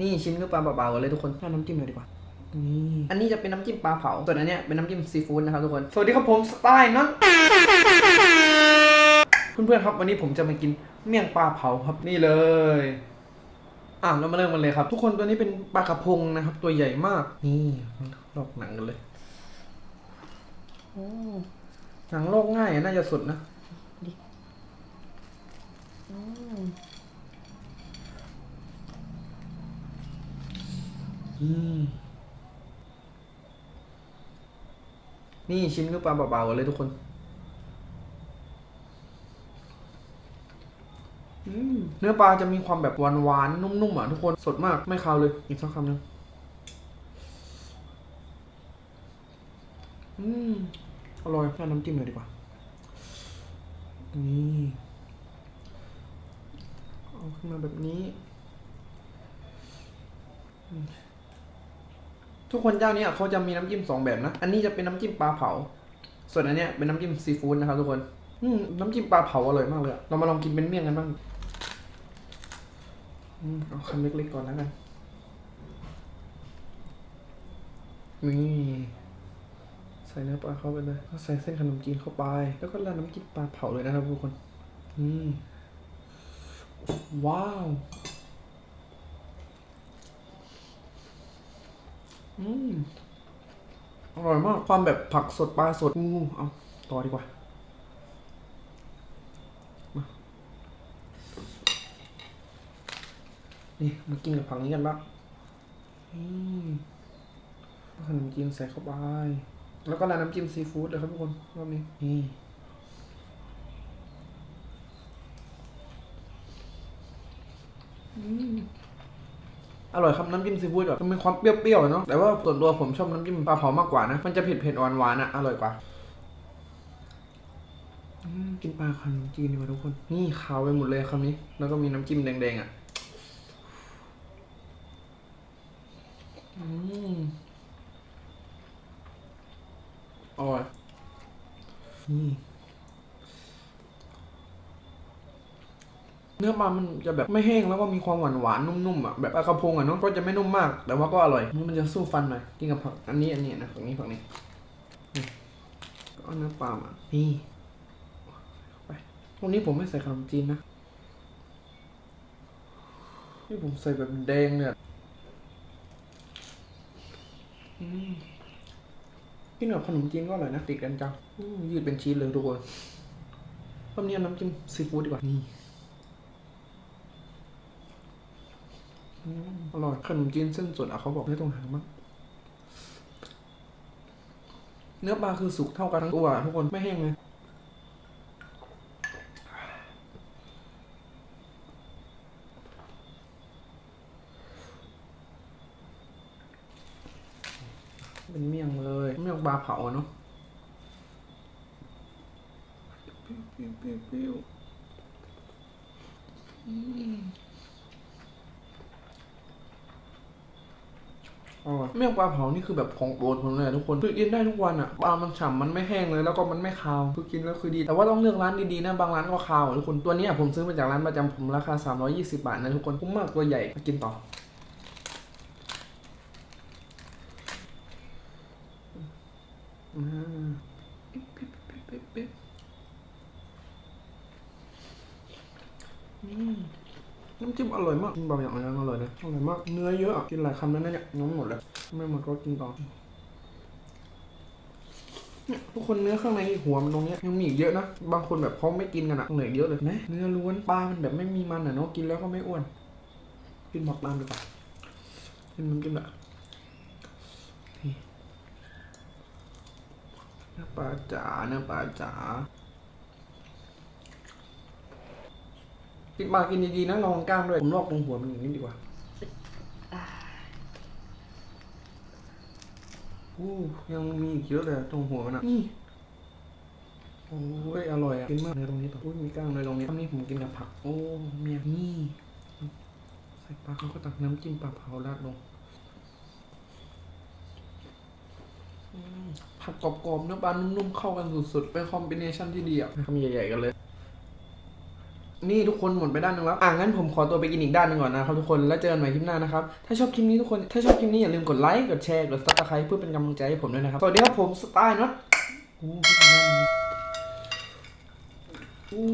นี่ชิ้นก็ปลาเบาๆเลยทุกคนถ้าน้ำจิ้มเลยดีกว่า นี่ อันนี้จะเป็นน้ำจิ้มปลาเผา ส่วนอันเนี้ยเป็นน้ำจิ้มซีฟู้ดนะครับทุกคน สวัสดีครับผมสไตล์นั้นเพื่อนๆครับวันนี้ผมจะมากินเมี่ยงปลาเผาครับนี่เลย อะเรามาเริ่มกันเลยครับ ทุกคนตัวนี้เป็นปลากระพงนะครับ ตัวใหญ่มาก นี่ลอกหนังกันเลยโอ้หนังลอกง่ายน่าจะสุดนะ อืมอืม นี่ชิ้นก็ปลาเบาๆกันเลยทุกคนอืมเนื้อปลาจะมีความแบบหวานๆนุ่มๆอะทุกคนสดมากไม่คาวเลย อีกสักคำหนึ่งอืมอร่อยแค่น้ำจิ้มเลยดีกว่า นี่เอาขึ้นมาแบบนี้อืม ทุกคนเจ้าเนี้ยเขาจะมีน้ำจิ้มสองแบบนะ อันนี้จะเป็นน้ำจิ้มปลาเผา ส่วนอันเนี้ยเป็นน้ำจิ้มซีฟู้ดนะครับทุกคนอืน้ำจิ้มปลาเผาอร่อยมากเลยเรามาลองกินเป็นเมี่ยงกันบ้างอเอาคำเล็กๆก่อนแล้วกันนี่ใส่เนื้อปลาเข้าไปเลยแล้วใส่เส้นขนมจีนเข้าไป แล้วก็ราดน้ำจิ้มปลาเผาเลยนะครับทุกคนนี่ว้าว อืมอร่อยมาก ความแบบผักสดปลาสดอู้เอาต่อดีกว่านี่มากินกับผักนี้กันบ้างอืมเอาขนมจีนใส่เข้าไป แล้วก็ราดน้ำจิ้มซีฟู้ดเลยครับทุกคนรอบนี้นี่อืม อร่อยครับน้ำจิ้มซีฟู้ดแบบมันมีความเปรี้ยวๆเนาะแต่ว่าส่วนตัวผมชอบน้ำจิ้มปลาเผามากกว่านะมันจะเผ็ดๆหวานๆอะอร่อยกว่ากินปลาขนจีนดีกว่าทุกคน นี่ขาวไปหมดเลยคำนี้ แล้วก็มีน้ำจิ้มแดงๆอะอืมอร่อยนี่ เนื้อปลามันจะแบบไม่แห้งแล้วก็มีความหวานหวานนุ่มๆอะแบบปลากระพงอะเนาะก็จะไม่นุ่มมาก แต่ว่าก็อร่อยมันจะสู้ฟันหน่อยกินกับผักอันนี้อันนี้นะฝั่งนี้ฝั่งนี้ก็เอาเนื้อปลามานี่ไปตรงนี้ผมไม่ใส่ขนมจีนนะนี่ผมใส่แบบแดงเนี่ยกินกับขนมจีนก็อร่อยนะติดกันจังยืดเป็นชีสเลยทุกคนรอบนี้เอาน้ำจิ้มซีฟู้ดดีกว่านี่ อืมอร่อยขนมจีนเส้นสดอะเขาบอกไม่ต้องหางมากเนื้อปลาคือสุกเท่ากันทั้งตัวอะทุกคนไม่แห้งเลยเป็นเมี่ยงเลยเมี่ยงปลาเผาอะเนาะปิ้วปิ้วปิ้วปิ้วอืมอร่อย เมี่ยงปลาเผานี่คือแบบของโปรดผมเลยทุกคนคือกินได้ทุกวันอะปลามันฉ่ำมันไม่แห้งเลย แล้วก็มันไม่คาวคือกินแล้วคือดี แต่ว่าต้องเลือกร้านดีๆนะบางร้านก็คาวอะทุกคนตัวนี้ผมซื้อมาจากร้านประจำผมราคา 320 บาทนะทุกคนคุ้มมากตัวใหญ่มากินต่ออ่าปิ๊บปิ๊บปิ๊บปิ๊บปิ๊บอืม น้ำจิ้มอร่อยมากบางอย่างอันนั้นอร่อยนะอร่อยมากเนื้อเยอะอะกินหลายคำแล้วนะเนี่ยน้องหมดเลยไม่หมดก็กินต่อเนี่ยทุกคนเนื้อข้างในหัวมันตรงเนี้ยยังมีอีกเยอะนะ บางคนแบบเขาไม่กินกันอะเหนื่อยเยอะเลยนะเนื้อล้วนปลามันแบบไม่มีมันอะเนาะกินแล้วก็ไม่อ้วน กินหมดตามดีกว่ากินมันกินแบบเนื้อปลาจ๋าเนื้อปลาจ๋า กินปลากินดีๆนะลองกล้ามด้วยผมลอกตรงหัวมันอย่างนี้ดีกว่าอู้ยังมีอีกเยอะเลยตรงหัวมันอะนี่โอ้ยอร่อยอะกินมากเลยตรงนี้ต่ออุ้ยมีกล้างเลยตรงนี้อันนี้ผมกินกับผัก โอ้เมียนี่ใส่ปลาเขาก็ตักน้ำจิ้มปลาเผาราดลงผัดกรอบๆเนื้อปลานุ่มๆเข้ากันสุดๆเป็นคอมบิเนชันที่ดีอะทำใหญ่ๆกันเลย นี่ทุกคนหมดไปด้านหนึงแล้ว อะงั้นผมขอตัวไปกินอีกด้านหนึงก่อนนะครับทุกคน แล้วเจอกันใหม่คลิปหน้านะครับ ถ้าชอบคลิปนี้ทุกคน ถ้าชอบคลิปนี้อย่าลืมกดไลค์ กดแชร์ กดซับสไครต์เพื่อเป็นกำลังใจให้ผมด้วยนะครับ สวัสดีครับผมสไตล์น็อตโอ้ยพี่ทำได้ไหมโอ้